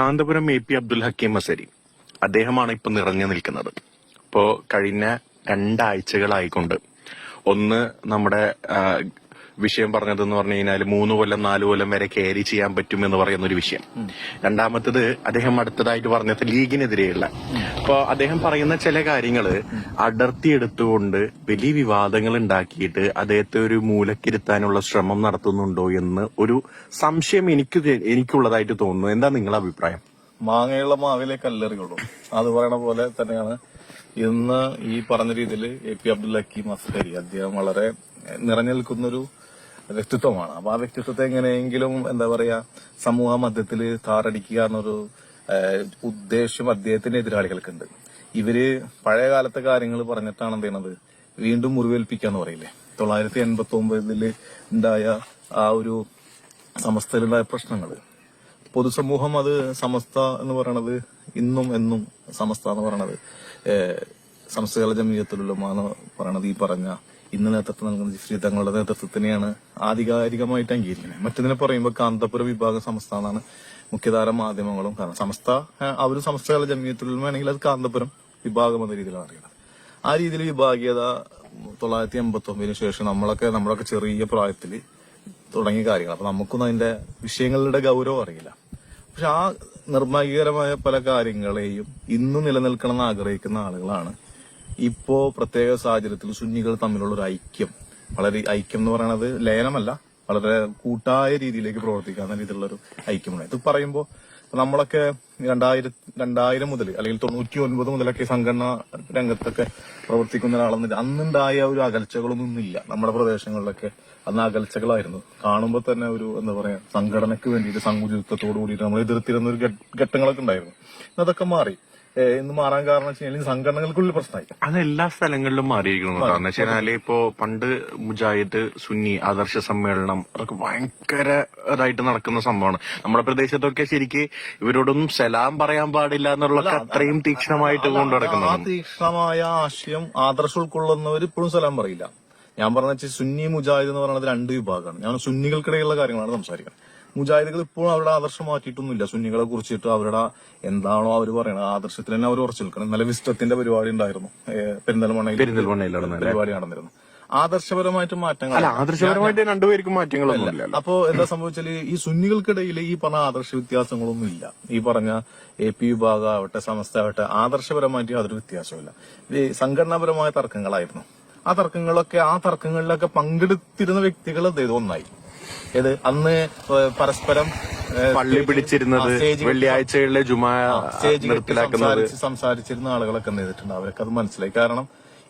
Kanthapuram A P Abdul Hakeem മസരി. അദ്ദേഹമാണ് ഇപ്പൊ നിറഞ്ഞു നിൽക്കുന്നത്. ഇപ്പോ കഴിഞ്ഞ രണ്ടാഴ്ചകളായിക്കൊണ്ട് ഒന്ന് നമ്മുടെ വിഷയം പറഞ്ഞതെന്ന് പറഞ്ഞു കഴിഞ്ഞാൽ മൂന്ന് കൊല്ലം നാല് കൊല്ലം വരെ ക്യാരി ചെയ്യാൻ പറ്റും എന്ന് പറയുന്ന ഒരു വിഷയം രണ്ടാമത്തത് അദ്ദേഹം അടുത്തതായിട്ട് പറഞ്ഞത് ലീഗിനെതിരെയുള്ള. അപ്പൊ അദ്ദേഹം പറയുന്ന ചില കാര്യങ്ങൾ അടർത്തിയെടുത്തുകൊണ്ട് വലിയ വിവാദങ്ങൾ ഉണ്ടാക്കിയിട്ട് അദ്ദേഹത്തെ ഒരു മൂലക്കിരുത്താനുള്ള ശ്രമം നടത്തുന്നുണ്ടോ എന്ന് ഒരു സംശയം എനിക്ക് എനിക്കുള്ളതായിട്ട് തോന്നുന്നു. എന്താ നിങ്ങളുടെ അഭിപ്രായം? മാങ്ങയുള്ള മാവിലെ കല്ലെറിയുള്ളൂ അത് പറയണ പോലെ തന്നെയാണ്. ഇന്ന് ഈ പറഞ്ഞ രീതിയിൽ എ പി അബ്ദുൽ ഹക്കീം അസ്കരി അദ്ദേഹം വളരെ നിറഞ്ഞു നിൽക്കുന്ന ഒരു വ്യക്തിത്വമാണ്. അപ്പൊ ആ വ്യക്തിത്വത്തെ എങ്ങനെയെങ്കിലും എന്താ പറയാ സമൂഹ മധ്യത്തിൽ താറടിക്കുക എന്നൊരു ഉദ്ദേശം ഉദ്ദേശ്യം അദ്ദേഹത്തിന്റെ എതിരാളികൾക്കുണ്ട്. ഇവർ പഴയ കാലത്തെ കാര്യങ്ങൾ പറഞ്ഞിട്ടാണ് എന്ത് ചെയ്യണത്? വീണ്ടും മുറിവേൽപ്പിക്കാന്ന് പറയില്ലേ? തൊള്ളായിരത്തി എൺപത്തി ഒമ്പതിൽ ഉണ്ടായ ആ ഒരു സമസ്തയിലുണ്ടായ പ്രശ്നങ്ങൾ പൊതുസമൂഹം അത് സമസ്ത എന്ന് പറയണത് ഇന്നും എന്നും സമസ്ത എന്ന് പറയണത്. സംസ്കാര ജമീയത്തിലുള്ള എന്ന് പറയണത് ഈ പറഞ്ഞ ഇന്ന് നേതൃത്വം നൽകുന്ന ജിഫ്രി തങ്ങളുടെ നേതൃത്വത്തിനെയാണ് ആധികാരികമായിട്ട് അംഗീകരിക്കുന്നത്. മറ്റതിനെ പറയുമ്പോൾ കാന്തപുര വിഭാഗം സംസ്ഥാനമാണ് മുഖ്യധാര മാധ്യമങ്ങളും കാരണം. സംസ്ഥ ആ ഒരു സംസ്ഥകള ജമീയത്തിലുള്ള വേണമെങ്കിൽ അത് കാന്തപുരം വിഭാഗം എന്ന രീതിയിലാണ് അറിയുന്നത്. ആ രീതിയിൽ വിഭാഗീയത തൊള്ളായിരത്തി എൺപത്തി ഒമ്പതിന് ശേഷം നമ്മളൊക്കെ നമ്മളൊക്കെ ചെറിയ പ്രായത്തിൽ തുടങ്ങിയ കാര്യങ്ങൾ അപ്പൊ നമുക്കൊന്നും അതിന്റെ വിഷയങ്ങളുടെ ഗൗരവം അറിയില്ല. പക്ഷെ ആ നിർഭാഗ്യകരമായ പല കാര്യങ്ങളെയും ഇന്ന് നിലനിൽക്കണം എന്ന് ആഗ്രഹിക്കുന്ന ആളുകളാണ് ഇപ്പോ പ്രത്യേക സാഹചര്യത്തിൽ സുന്നികൾ തമ്മിലുള്ള ഒരു ഐക്യം. വളരെ ഐക്യം എന്ന് പറയുന്നത് ലയനമല്ല. വളരെ കൂട്ടായ രീതിയിലേക്ക് പ്രവർത്തിക്കാവുന്ന രീതിയിലുള്ള ഒരു ഐക്യമാണ്. ഇത് പറയുമ്പോൾ നമ്മളൊക്കെ രണ്ടായിരം രണ്ടായിരം മുതൽ അല്ലെങ്കിൽ തൊണ്ണൂറ്റി ഒൻപത് മുതലൊക്കെ സംഘടന രംഗത്തൊക്കെ പ്രവർത്തിക്കുന്ന ഒരാളെന്നില്ല അന്നുണ്ടായ ഒരു അകൽച്ചകളൊന്നും ഇല്ല നമ്മുടെ പ്രദേശങ്ങളിലൊക്കെ അന്ന് അകൽച്ചകളായിരുന്നു. കാണുമ്പോൾ തന്നെ ഒരു എന്താ പറയാ സംഘടനയ്ക്ക് വേണ്ടിയിട്ട് സങ്കുചിതത്തോടു കൂടിയിട്ട് നമ്മൾ എതിർത്തിരുന്ന ഒരു ഘട്ടങ്ങളൊക്കെ ഉണ്ടായിരുന്നു. അതൊക്കെ മാറി. ഇന്ന് മാറാൻ കാരണം വെച്ച് കഴിഞ്ഞാൽ സംഘടനകൾക്കുള്ളിൽ പ്രശ്നമായി. അത് എല്ലാ സ്ഥലങ്ങളിലും മാറിയിരിക്കുന്നു കാരണം വെച്ച് കഴിഞ്ഞാൽ ഇപ്പോ പണ്ട് മുജാഹിദ് സുന്നി ആദർശ സമ്മേളനം അതൊക്കെ ഭയങ്കര ഇതായിട്ട് നടക്കുന്ന സംഭവമാണ്. നമ്മുടെ പ്രദേശത്തൊക്കെ ശരിക്ക് ഇവരോടൊന്നും സലാം പറയാൻ പാടില്ല എന്നുള്ളതൊക്കെ അത്രയും തീക്ഷണമായിട്ട് കൊണ്ടു ആ തീക്ഷണമായ ആശയം ആദർശ ഉൾക്കൊള്ളുന്നവർ ഇപ്പോഴും സലാം പറയില്ല. ഞാൻ പറഞ്ഞ സുന്നി മുജാഹിദ് എന്ന് പറയുന്നത് രണ്ട് വിഭാഗമാണ്. ഞാൻ സുന്നികൾക്കിടയിലുള്ള കാര്യങ്ങളാണ് സംസാരിക്കുന്നത്. മുജാഹിദുകൾ ഇപ്പോഴും അവരുടെ ആദർശം മാറ്റിയിട്ടൊന്നുമില്ല. സുന്നികളെ കുറിച്ചിട്ട് അവരുടെ എന്താണോ അവർ പറയുന്നത് ആദർശത്തിൽ തന്നെ അവർ ഉറച്ചു നിൽക്കണം. ഇന്നലെ വിസ്റ്റത്തിന്റെ പരിപാടി ഉണ്ടായിരുന്നു. പെരിന്തൽമണ്ണയിൽ പെരിന്തൽമണ്ണയിൽ പരിപാടി നടന്നിരുന്നു. ആദർശപരമായിട്ട് മാറ്റങ്ങൾ അല്ല ആദർശപരമായിട്ട് രണ്ടുപേർക്കും മാറ്റങ്ങളൊന്നുമില്ല അപ്പോ എന്താ സംഭവിച്ചാൽ ഈ സുന്നികൾക്കിടയിൽ ഈ പറഞ്ഞ ആദർശ വ്യത്യാസങ്ങളൊന്നും ഇല്ല ഈ പറഞ്ഞ എ പി വിഭാഗം ആവട്ടെ സമസ്ത ആവട്ടെ ആദർശപരമായിട്ട് യാതൊരു വ്യത്യാസമില്ല ഈ സംഘടനാപരമായ തർക്കങ്ങളായിരുന്നു. ആ തർക്കങ്ങളൊക്കെ ആ തർക്കങ്ങളിലൊക്കെ പങ്കെടുത്തിരുന്ന വ്യക്തികൾ ഒന്നായി. ഏത് അന്ന് പരസ്പരം പള്ളി പിടിച്ചിരുന്നത് വെള്ളിയാഴ്ചകളിലെ ജുമാ സംസാരിച്ച് സംസാരിച്ചിരുന്ന ആളുകളൊക്കെ എന്ത് ചെയ്തിട്ടുണ്ട്? അവരൊക്കെ അത് മനസ്സിലായി. കാരണം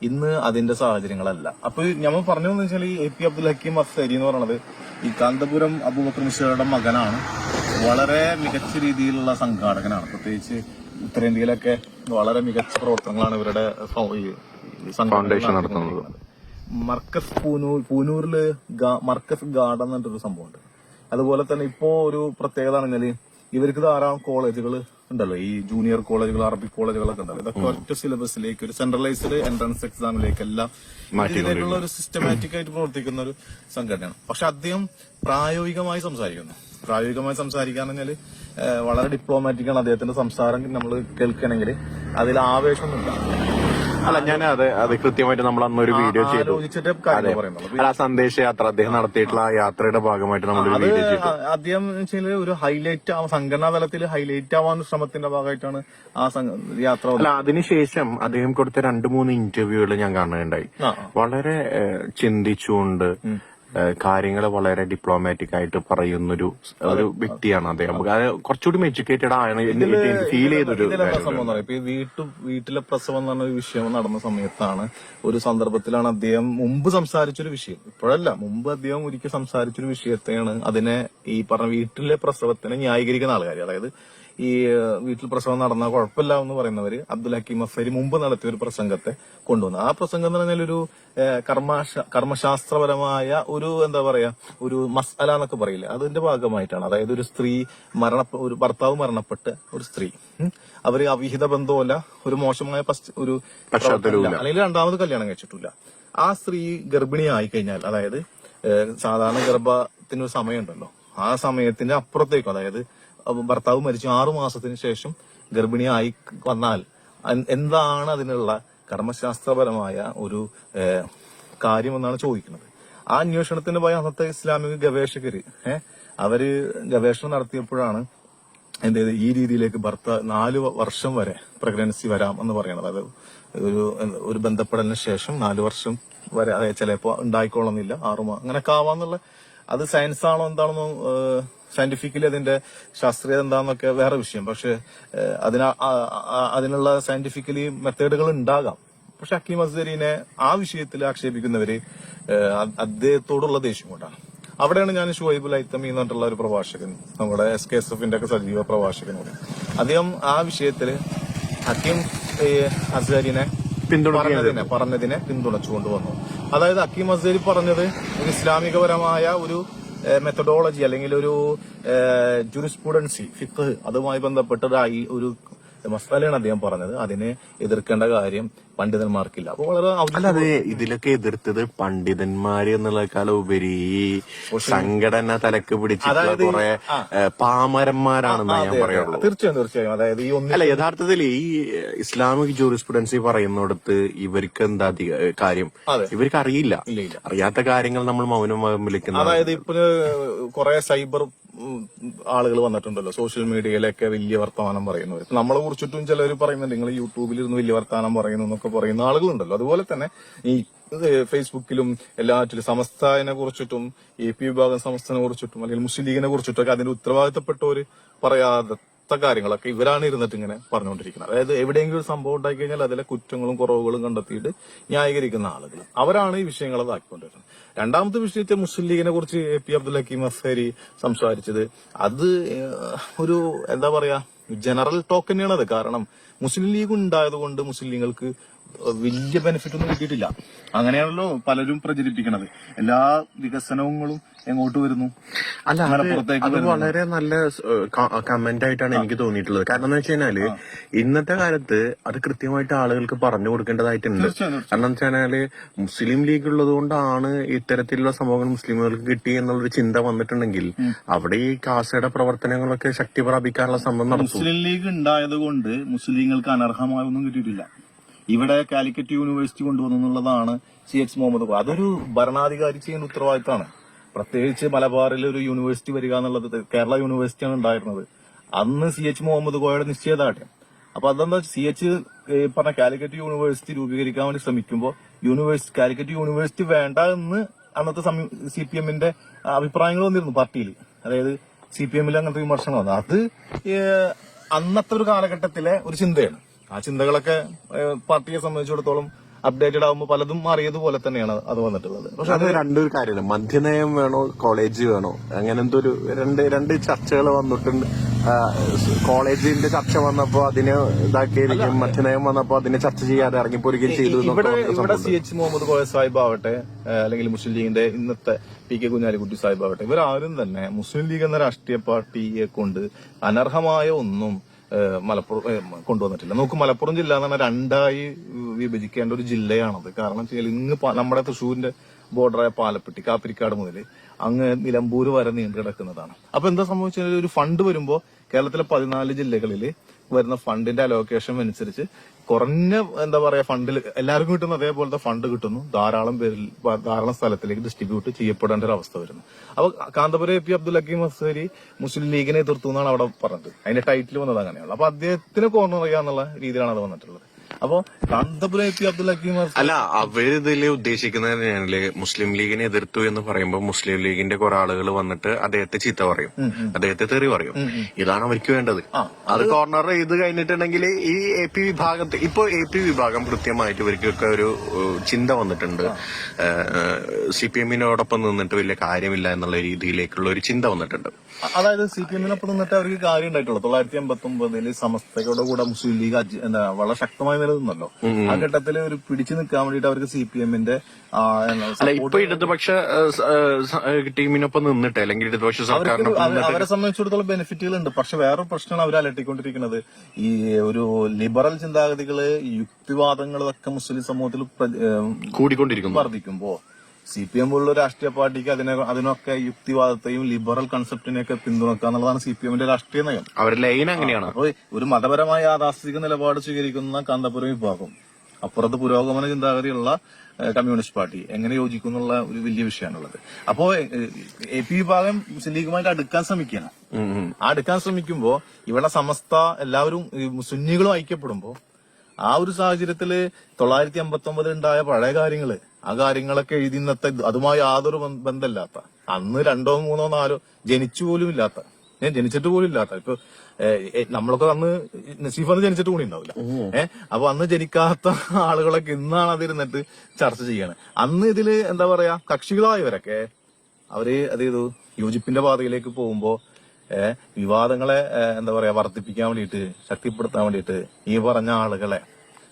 ഇന്ന് അതിന്റെ സാഹചര്യങ്ങളല്ല. അപ്പൊ ഞമ്മ പറഞ്ഞു വെച്ചാൽ ഈ എ പി അബ്ദുൽ ഹക്കീം അഫ്സരി എന്ന് പറയുന്നത് ഈ കാന്തപുരം അബൂബക്കർ മിശ്രയുടെ മകനാണ്. വളരെ മികച്ച രീതിയിലുള്ള സംഘാടകനാണ്. പ്രത്യേകിച്ച് ഉത്തരേന്ത്യയിലൊക്കെ വളരെ മികച്ച പ്രവർത്തനങ്ങളാണ് ഇവരുടെ ഫൗണ്ടേഷൻ നടത്തുന്നത്. മർക്കസ് പൂനൂർ പൂനൂരിൽ മർക്കസ് ഗാർഡൻ എന്നൊരു പറഞ്ഞിട്ടൊരു സംഭവമുണ്ട്. അതുപോലെ തന്നെ ഇപ്പോ ഒരു പ്രത്യേകത ആണെങ്കിൽ ഇവർക്ക് ധാരാളം കോളേജുകൾ ഉണ്ടല്ലോ. ഈ ജൂനിയർ കോളേജുകൾ അറബിക് കോളേജുകളൊക്കെ ഉണ്ടല്ലോ. ഇതൊക്കെ ഒറ്റ സിലബസിലേക്ക് ഒരു സെൻട്രലൈസ്ഡ് എൻട്രൻസ് എക്സാമിലേക്ക് എല്ലാം ഇതിലേക്കുള്ള ഒരു സിസ്റ്റമാറ്റിക് ആയിട്ട് പ്രവർത്തിക്കുന്ന ഒരു സംഘടനയാണ്. പക്ഷെ അദ്ദേഹം പ്രായോഗികമായി സംസാരിക്കുന്നു. പ്രായോഗികമായി സംസാരിക്കാന്ന് വളരെ ഡിപ്ലോമാറ്റിക് ആണ് അദ്ദേഹത്തിന്റെ സംസാരം. നമ്മൾ കേൾക്കണമെങ്കിൽ അതിൽ ആവേശമൊന്നുമില്ല. അല്ല ഞാൻ അത് അത് കൃത്യമായിട്ട് നമ്മൾ അന്ന് ഒരു വീഡിയോ ചെയ്തു. അല്ല സന്ദേശ യാത്ര അദ്ദേഹം നടത്തിയിട്ടുള്ള ആ യാത്രയുടെ ഭാഗമായിട്ട് നമ്മൾ വീഡിയോ ചെയ്തു. അദ്ദേഹം വെച്ചാൽ ഒരു ഹൈലൈറ്റ് ആ സംഘടനാ തലത്തിൽ ഹൈലൈറ്റ് ആവാൻ ശ്രമത്തിന്റെ ഭാഗമായിട്ടാണ് ആ യാത്ര. അല്ല അതിനുശേഷം അദ്ദേഹം കൊടുത്ത രണ്ട് മൂന്ന് ഇന്റർവ്യൂകൾ ഞാൻ കാണുകയുണ്ടായി. വളരെ ചിന്തിച്ചുകൊണ്ട് കാര്യങ്ങൾ വളരെ ഡിപ്ലോമാറ്റിക് ആയിട്ട് പറയുന്നൊരു ഒരു വ്യക്തിയാണ് അദ്ദേഹം. അത്. കുറച്ചുകൂടി എഡ്യൂക്കേറ്റഡ് ആണ് ഫീൽ ചെയ്തൊരു ഇപ്പൊ ഈ വീട്ടു വീട്ടിലെ പ്രസവം എന്ന് പറഞ്ഞ ഒരു വിഷയം നടന്ന സമയത്താണ് ഒരു സന്ദർഭത്തിലാണ് അദ്ദേഹം മുമ്പ് സംസാരിച്ചൊരു വിഷയം. ഇപ്പോഴല്ല മുമ്പ് അദ്ദേഹം ഒരിക്കൽ സംസാരിച്ചൊരു വിഷയത്തെയാണ് അതിനെ ഈ പറഞ്ഞ വീട്ടിലെ പ്രസവത്തിനെ ന്യായീകരിക്കുന്ന ആൾക്കാർ അതായത് ഈ വീട്ടിൽ പ്രസവം നടന്ന കുഴപ്പമില്ല എന്ന് പറയുന്നവര് അബ്ദുൽ ഹക്കീം അഫരി മുമ്പ് നടത്തിയ ഒരു പ്രസംഗത്തെ കൊണ്ടുവന്നു. ആ പ്രസംഗം എന്ന് പറഞ്ഞാൽ ഒരു കർമ്മ കർമ്മശാസ്ത്രപരമായ ഒരു എന്താ പറയാ ഒരു മസാല എന്നൊക്കെ പറയില്ല അതിന്റെ ഭാഗമായിട്ടാണ്. അതായത് ഒരു സ്ത്രീ മരണ ഒരു ഭർത്താവ് മരണപ്പെട്ട് ഒരു സ്ത്രീ. അവർ അവിഹിത ബന്ധമല്ല ഒരു മോശമായ ഒരു. അല്ലെങ്കിൽ രണ്ടാമത് കല്യാണം കഴിച്ചിട്ടില്ല. ആ സ്ത്രീ ഗർഭിണിയായി കഴിഞ്ഞാൽ അതായത് സാധാരണ ഗർഭത്തിന് ഒരു സമയമുണ്ടല്ലോ. ആ സമയത്തിന്റെ അപ്പുറത്തേക്കും അതായത് ഭർത്താവ് മരിച്ചു ആറു മാസത്തിന് ശേഷം ഗർഭിണിയായി വന്നാൽ എന്താണ് അതിനുള്ള കർമ്മശാസ്ത്രപരമായ ഒരു കാര്യമെന്നാണ് ചോദിക്കുന്നത്. ആ അന്വേഷണത്തിന് പോയ അന്നത്തെ ഇസ്ലാമിക ഗവേഷകര് അവർ ഗവേഷണം നടത്തിയപ്പോഴാണ് എന്ത് ചെയ്ത് ഈ രീതിയിലേക്ക് ഭർത്ത നാല് വർഷം വരെ പ്രഗ്നൻസി വരാം എന്ന് പറയണത്. അതായത് ഒരു ഒരു ബന്ധപ്പെടലിന് ശേഷം നാല് വർഷം വരെ അതായത് ചിലപ്പോ ഉണ്ടായിക്കോളുന്നില്ല ആറുമാ അങ്ങനെയൊക്കെ ആവാന്നുള്ള അത് സയൻസ് ആണോ എന്താണെന്നോ സയന്റിഫിക്കലി അതിന്റെ ശാസ്ത്രീയത എന്താണെന്നൊക്കെ വേറെ വിഷയം. പക്ഷെ അതിന അതിനുള്ള സയന്റിഫിക്കലി മെത്തേഡുകൾ ഉണ്ടാകാം. പക്ഷെ അക്കീം അസ്സരീനെ ആ വിഷയത്തിൽ ആക്ഷേപിക്കുന്നവര് അദ്ദേഹത്തോടുള്ള ദേഷ്യം കൊണ്ടാണ്. അവിടെയാണ് ഞാൻ ഷുഹൈബുൽ ഐത്തമി എന്ന് പറഞ്ഞിട്ടുള്ള ഒരു പ്രഭാഷകൻ നമ്മുടെ എസ് കെ എസ് എഫിന്റെ ഒക്കെ സജീവ പ്രഭാഷകനോട് അദ്ദേഹം ആ വിഷയത്തിൽ ഹക്കീം അസരിനെ പറഞ്ഞതിനെ പറഞ്ഞതിനെ പിന്തുണച്ചുകൊണ്ട് വന്നു. അതായത് ഹക്കീം അസരി പറഞ്ഞത് ഒരു ഇസ്ലാമികപരമായ ഒരു മെത്തഡോളജി അല്ലെങ്കിൽ ഒരു ജുറിസ്പ്രുഡൻസി ഫിഖ് അതുമായി ബന്ധപ്പെട്ടതായി ഒരു മസാലയാണ് അദ്ദേഹം പറഞ്ഞത്. അതിനെ എതിർക്കേണ്ട കാര്യം പണ്ഡിതന്മാർക്കില്ല. അപ്പൊ വളരെ അല്ല അല്ലാതെ ഇതിലൊക്കെ എതിർത്തത് പണ്ഡിതന്മാര് എന്നുള്ളതിനേക്കാൾ ഉപരി ഈ സംഘടന തലക്ക് പിടിച്ചിട്ടുള്ള ഈ- കുറെ പാമരന്മാരാണെന്ന് ഞാൻ. പറയുള്ളൂ തീർച്ചയായും തീർച്ചയായും. അതായത് ഈ ഒന്നും അല്ല യഥാർത്ഥത്തിൽ ഈ ഇസ്ലാമിക് ജൂറിസ്പ്രുഡൻസി പറയുന്നിടത്ത് ഇവർക്ക് എന്താ അധിക കാര്യം? ഇവർക്ക് അറിയില്ല. അറിയാത്ത കാര്യങ്ങൾ നമ്മൾ മൗനം വിളിക്കുന്നത് അതായത് ഇപ്പൊ കുറെ സൈബർ ആളുകൾ വന്നിട്ടുണ്ടല്ലോ. സോഷ്യൽ മീഡിയയിലൊക്കെ വലിയ വർത്തമാനം പറയുന്നവർ നമ്മളെ കുറിച്ചിട്ടും ചിലർ പറയുന്നുണ്ട്. നിങ്ങൾ യൂട്യൂബിൽ ഇരുന്ന് വലിയ വർത്തമാനം പറയുന്നു എന്നൊക്കെ പറയുന്ന ആളുകളുണ്ടല്ലോ. അതുപോലെ തന്നെ ഈ ഫേസ്ബുക്കിലും എല്ലാറ്റിലും സമസ്തനെ കുറിച്ചിട്ടും എ പി വിഭാഗം സമസ്തനെ കുറിച്ചിട്ടും അല്ലെങ്കിൽ മുസ്ലിം ലീഗിനെ കുറിച്ചിട്ടൊക്കെ അതിന്റെ ഉത്തരവാദിത്തപ്പെട്ടവര് പറയാത്ത കാര്യങ്ങളൊക്കെ ഇവരാണ് ഇരുന്നിട്ട് ഇങ്ങനെ പറഞ്ഞുകൊണ്ടിരിക്കുന്നത്. അതായത് എവിടെയെങ്കിലും ഒരു സംഭവം ഉണ്ടാക്കി കഴിഞ്ഞാൽ അതിലെ കുറ്റങ്ങളും കുറവുകളും കണ്ടെത്തിയിട്ട് ന്യായീകരിക്കുന്ന ആളുകൾ അവരാണ് ഈ വിഷയങ്ങൾ അതാക്കിക്കൊണ്ടിരുന്നത് രണ്ടാമത്തെ വിഷയത്തെ മുസ്ലിം ലീഗിനെ കുറിച്ച് എ പി അബ്ദുൽ ഹക്കീം അസ്ഹരി സംസാരിച്ചത് അത് ഒരു എന്താ പറയാ ജനറൽ ടോക്ക് തന്നെയാണ് അത് കാരണം മുസ്ലിം ലീഗ് ഉണ്ടായതുകൊണ്ട് മുസ്ലിം ലീഗുകൾക്ക് വലിയ ബെനിഫിറ്റ് ഒന്നും കിട്ടിയിട്ടില്ല. അങ്ങനെയാണല്ലോ പലരും പ്രചരിപ്പിക്കണത്. എല്ലാ വികസനങ്ങളും എങ്ങോട്ട് വരുന്നു? അല്ല അത്. വളരെ നല്ല കമന്റ് ആയിട്ടാണ് എനിക്ക് തോന്നിയിട്ടുള്ളത്. കാരണം എന്ന് വെച്ച് കഴിഞ്ഞാൽ ഇന്നത്തെ കാലത്ത് അത് കൃത്യമായിട്ട് ആളുകൾക്ക് പറഞ്ഞു കൊടുക്കേണ്ടതായിട്ടുണ്ട് കാരണം എന്ന് വെച്ചാൽ മുസ്ലിം ലീഗ് ഉള്ളത് കൊണ്ടാണ് ഇത്തരത്തിലുള്ള സംഭവങ്ങൾ മുസ്ലിമുകൾക്ക് കിട്ടി എന്നുള്ളൊരു ചിന്ത വന്നിട്ടുണ്ടെങ്കിൽ അവിടെ ഈ കാസയുടെ പ്രവർത്തനങ്ങളൊക്കെ ശക്തി പ്രാപിക്കാനുള്ള സംഭവം നടത്തും മുസ്ലിം ലീഗ് ഉണ്ടായത് കൊണ്ട് മുസ്ലിങ്ങൾക്ക് അനർഹമായ ഒന്നും കിട്ടിയിട്ടില്ല. ഇവിടെ കാലിക്കറ്റ് യൂണിവേഴ്സിറ്റി കൊണ്ടുവന്നു എന്നുള്ളതാണ് സി എച്ച് മുഹമ്മദ് അതൊരു ഭരണാധികാരി ചെയ്യുന്ന ഉത്തരവാദിത്തമാണ്. പ്രത്യേകിച്ച് മലബാറിൽ ഒരു യൂണിവേഴ്സിറ്റി വരിക എന്നുള്ളത് കേരള യൂണിവേഴ്സിറ്റിയാണ് ഉണ്ടായിരുന്നത്. അന്ന് സി എച്ച് മുഹമ്മദ് കോയയുടെ നിശ്ചയദാർഢ്യം. അപ്പൊ അതെന്താ സി എച്ച് പറഞ്ഞ കാലിക്കറ്റ് യൂണിവേഴ്സിറ്റി രൂപീകരിക്കാൻ വേണ്ടി ശ്രമിക്കുമ്പോൾ യൂണിവേഴ്സിറ്റി കാലിക്കറ്റ് യൂണിവേഴ്സിറ്റി വേണ്ട എന്ന് അന്നത്തെ സി പി എമ്മിന്റെ അഭിപ്രായങ്ങൾ വന്നിരുന്നു പാർട്ടിയിൽ അതായത് സി പി എമ്മിൽ അങ്ങനത്തെ വിമർശനം വന്നു. അത് അന്നത്തെ ഒരു കാലഘട്ടത്തിലെ ഒരു ചിന്തയാണ്. ആ ചിന്തകളൊക്കെ പാർട്ടിയെ സംബന്ധിച്ചിടത്തോളം അപ്ഡേറ്റഡ് ആകുമ്പോൾ പലതും മാറിയതുപോലെ തന്നെയാണ് അത് വന്നിട്ടുള്ളത്. പക്ഷെ അത് രണ്ടൊരു കാര്യമാണ് മധ്യനയം വേണോ കോളേജ് വേണോ അങ്ങനത്തെ ഒരു രണ്ട് രണ്ട് ചർച്ചകൾ വന്നിട്ടുണ്ട്. കോളേജിന്റെ ചർച്ച വന്നപ്പോ അതിനെ ഇതാക്കിയിരിക്കും മധ്യനയം വന്നപ്പോ അതിനെ ചർച്ച ചെയ്യാതെ ഇറങ്ങിപ്പോരുകയും ചെയ്തു ഇവിടെ സി എച്ച് മുഹമ്മദ് കോയ സാഹിബ് ആവട്ടെ അല്ലെങ്കിൽ മുസ്ലിം ലീഗിന്റെ ഇന്നത്തെ പി കെ കുഞ്ഞാലിക്കുട്ടി സാഹിബ് ആവട്ടെ ഇവരാരും തന്നെ മുസ്ലിം ലീഗ് എന്ന രാഷ്ട്രീയ പാർട്ടിയെ കൊണ്ട് അനർഹമായ ഒന്നും മലപ്പുറം കൊണ്ടുവന്നിട്ടില്ല. നമുക്ക് മലപ്പുറം ജില്ല എന്ന് പറഞ്ഞാൽ രണ്ടായി വിഭജിക്കേണ്ട ഒരു ജില്ലയാണത്. കാരണം വെച്ചാൽ ഇങ്ങ് നമ്മുടെ തൃശ്ശൂരിന്റെ ബോർഡറായ പാലപ്പെട്ടി കാപ്പിരിക്കാട് മുതൽ അങ്ങ് നിലമ്പൂര് വരെ നീണ്ടു കിടക്കുന്നതാണ്. അപ്പൊ എന്താ സംഭവിച്ചാൽ ഒരു ഫണ്ട് വരുമ്പോൾ കേരളത്തിലെ പതിനാല് ജില്ലകളിൽ വരുന്ന ഫണ്ടിന്റെ അലോക്കേഷൻ അനുസരിച്ച് കുറഞ്ഞ എന്താ പറയാ ഫണ്ടിൽ എല്ലാവർക്കും കിട്ടുന്ന അതേപോലത്തെ ഫണ്ട് കിട്ടുന്നു. ധാരാളം പേരിൽ ധാരാളം സ്ഥലത്തിലേക്ക് ഡിസ്ട്രിബ്യൂട്ട് ചെയ്യപ്പെടേണ്ട ഒരു അവസ്ഥ വരുന്നു. അപ്പൊ കാന്തപുരം എ പി അബ്ദുൽ ഹക്കീം അസ്സരി മുസ്ലിം ലീഗിനെ എതിർത്തു എന്നാണ് അവിടെ പറഞ്ഞത്. അതിന്റെ ടൈറ്റിൽ വന്നത് അങ്ങനെയുള്ള. അപ്പൊ അദ്ദേഹത്തിന് കോർണർ ചെയ്യാന്നുള്ള രീതിയിലാണ് അത് വന്നിട്ടുള്ളത്. അപ്പൊ കാന്തപുരം എ പി അബ്ദുൽ ഹക്കീം അല്ല അവരിതിൽ ഉദ്ദേശിക്കുന്നത് ഞാനിൽ മുസ്ലിം ലീഗിനെ എതിർത്തു എന്ന് പറയുമ്പോൾ മുസ്ലിം ലീഗിന്റെ കുറെ ആളുകൾ വന്നിട്ട് അദ്ദേഹത്തെ ചീത്ത പറയും. അദ്ദേഹത്തെ തെറി പറയും. ഇതാണ് അവർക്ക് വേണ്ടത്. അത് കോർണർ ഇത് കഴിഞ്ഞിട്ടുണ്ടെങ്കിൽ ഈ എ പി വിഭാഗത്തെ ഇപ്പൊ എ പി വിഭാഗം കൃത്യമായിട്ട് ഇവർക്കൊക്കെ ഒരു ചിന്ത വന്നിട്ടുണ്ട്. സി പി എമ്മിനോടൊപ്പം നിന്നിട്ട് വലിയ കാര്യമില്ല എന്നുള്ള രീതിയിലേക്കുള്ള ഒരു ചിന്ത വന്നിട്ടുണ്ട്. അതായത് സി പി എമ്മിനൊപ്പം നിന്നിട്ട് അവർക്ക് കാര്യം ഉണ്ടായിട്ടുള്ളൂ. തൊള്ളായിരത്തി എൺപത്തി ഒമ്പതിൽ സമസ്തയുടെ കൂടെ മുസ്ലിം ലീഗ് എന്താ വളരെ ശക്തമായി നിലനിന്നല്ലോ. ആ ഘട്ടത്തിൽ ഒരു പിടിച്ചു നിൽക്കാൻ വേണ്ടിട്ട് അവർക്ക് സി പി എമ്മിന്റെ ഇപ്പൊ ഇടതുപക്ഷ ടീമിനൊപ്പം നിന്നിട്ട്? അല്ലെങ്കിൽ ഇടതുപക്ഷ അവരെ സംബന്ധിച്ചിടത്തോളം ബെനിഫിറ്റുകൾ ഉണ്ട് പക്ഷെ വേറൊരു പ്രശ്നമാണ് അവർ അലട്ടിക്കൊണ്ടിരിക്കുന്നത്. ഈ ഒരു ലിബറൽ ചിന്താഗതികൾ യുക്തിവാദങ്ങളൊക്കെ മുസ്ലിം സമൂഹത്തിൽ കൂടിക്കൊണ്ടിരിക്കും വർദ്ധിക്കുമ്പോ. സി പി എം പോലുള്ള രാഷ്ട്രീയ പാർട്ടിക്ക് അതിനെ അതിനൊക്കെ യുക്തിവാദത്തെയും ലിബറൽ കൺസെപ്റ്റിനെയൊക്കെ പിന്തുണക്കുക എന്നുള്ളതാണ് സി പി എമ്മിന്റെ രാഷ്ട്രീയ നയം. അവരുടെ ലൈൻ അങ്ങനെയാണ്. ഒരു മതപരമായ യാഥാസ്ഥിക നിലപാട് സ്വീകരിക്കുന്ന കാന്തപുരം വിഭാഗം അപ്പുറത്ത് പുരോഗമന ചിന്താഗതിയുള്ള കമ്മ്യൂണിസ്റ്റ് പാർട്ടി എങ്ങനെ യോജിക്കുന്നുള്ള ഒരു വലിയ വിഷയമാണുള്ളത്. അപ്പോ എ പി വിഭാഗം മുസ്ലിം ലീഗുമായിട്ട് അടുക്കാൻ ശ്രമിക്കുകയാണ്. അടുക്കാൻ ശ്രമിക്കുമ്പോ ഇവിടെ സമസ്ത എല്ലാവരും സുന്നികളും ഐക്യപ്പെടുമ്പോ ആ ഒരു സാഹചര്യത്തിൽ തൊള്ളായിരത്തി അമ്പത്തി ഒമ്പതിൽ ഉണ്ടായ പഴയ കാര്യങ്ങൾ ആ കാര്യങ്ങളൊക്കെ എഴുതി ഇന്നത്തെ അതുമായി യാതൊരു ബന്ധമില്ലാത്ത അന്ന് രണ്ടോ മൂന്നോ നാലോ ജനിച്ചു പോലും ഇല്ലാത്ത ഞാൻ ജനിച്ചിട്ട് പോലും ഇല്ലാത്ത. ഇപ്പൊ നമ്മളൊക്കെ അന്ന് നസീഫ് അന്ന് ജനിച്ചിട്ട് കൂടി ഉണ്ടാവില്ല. ഏഹ് അപ്പൊ അന്ന് ജനിക്കാത്ത ആളുകളൊക്കെ ഇന്നാണ് അതിരുന്നിട്ട് ചർച്ച ചെയ്യാണ്. അന്ന് ഇതിൽ എന്താ പറയാ കക്ഷികളായവരൊക്കെ അവർ അത് ചെയ്തു? യോജിപ്പിന്റെ പാതയിലേക്ക് പോകുമ്പോ വിവാദങ്ങളെ എന്താ പറയാ വർദ്ധിപ്പിക്കാൻ വേണ്ടിയിട്ട് ശക്തിപ്പെടുത്താൻ വേണ്ടിയിട്ട് ഈ പറഞ്ഞ ആളുകളെ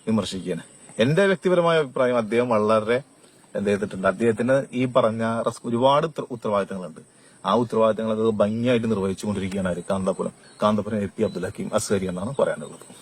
വിമർശിക്കുകയാണ്. എന്റെ വ്യക്തിപരമായ അഭിപ്രായം അദ്ദേഹം വളരെ എന്ത് ചെയ്തിട്ടുണ്ട്? അദ്ദേഹത്തിന് ഈ പറഞ്ഞ ഒരുപാട് ഉത്തരവാദിത്തങ്ങളുണ്ട്. ആ ഉത്തരവാദിത്തങ്ങളൊക്കെ ഭംഗിയായിട്ട് നിർവഹിച്ചുകൊണ്ടിരിക്കുകയാണ് കാന്തപുരം. കാന്തപുരം എ പി അബ്ദുൽ ഹക്കീം അസ്കരി എന്നാണ് പറയാനുള്ളത്.